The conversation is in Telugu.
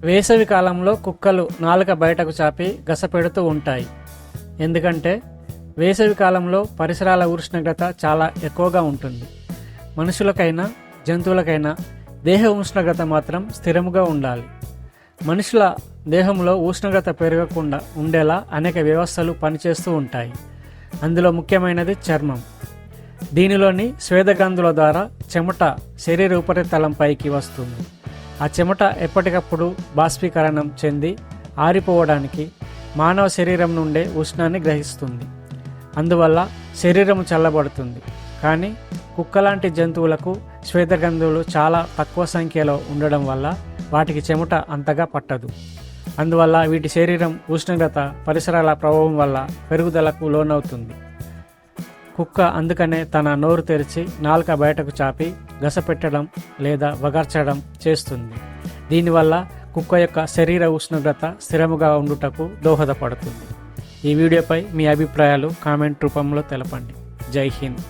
వేసవి కాలంలో కుక్కలు నాలుక బయటకు చాపి గసపెడుతూ ఉంటాయి. ఎందుకంటే వేసవి కాలంలో పరిసరాల ఉష్ణోగ్రత చాలా ఎక్కువగా ఉంటుంది. మనుషులకైనా జంతువులకైనా దేహ ఉష్ణోగ్రత మాత్రం స్థిరముగా ఉండాలి. మనుషుల దేహంలో ఉష్ణోగ్రత పెరగకుండా ఉండేలా అనేక వ్యవస్థలు పనిచేస్తూ ఉంటాయి. అందులో ముఖ్యమైనది చర్మం. దీనిలోని స్వేదగ్రంథుల ద్వారా చెమట శరీర ఉపరితలంపైకి వస్తుంది. ఆ చెమట ఎప్పటికప్పుడు బాష్పీకరణం చెంది ఆరిపోవడానికి మానవ శరీరం నుండే ఉష్ణాన్ని గ్రహిస్తుంది. అందువల్ల శరీరం చల్లబడుతుంది. కానీ కుక్క లాంటి జంతువులకు శ్వేతగంధువులు చాలా తక్కువ సంఖ్యలో ఉండడం వల్ల వాటికి చెమట అంతగా పట్టదు. అందువల్ల వీటి శరీరం ఉష్ణోగ్రత పరిసరాల ప్రభావం వల్ల పెరుగుదలకు లోనవుతుంది. కుక్క అందుకనే తన నోరు తెరిచి నాలుక బయటకు చాపి గసపెట్టడం లేదా వగర్చడం చేస్తుంది. దీనివల్ల కుక్క యొక్క శరీర ఉష్ణోగ్రత స్థిరముగా ఉండుటకు దోహదపడుతుంది. ఈ వీడియోపై మీ అభిప్రాయాలు కామెంట్ రూపంలో తెలపండి. జై హింద్.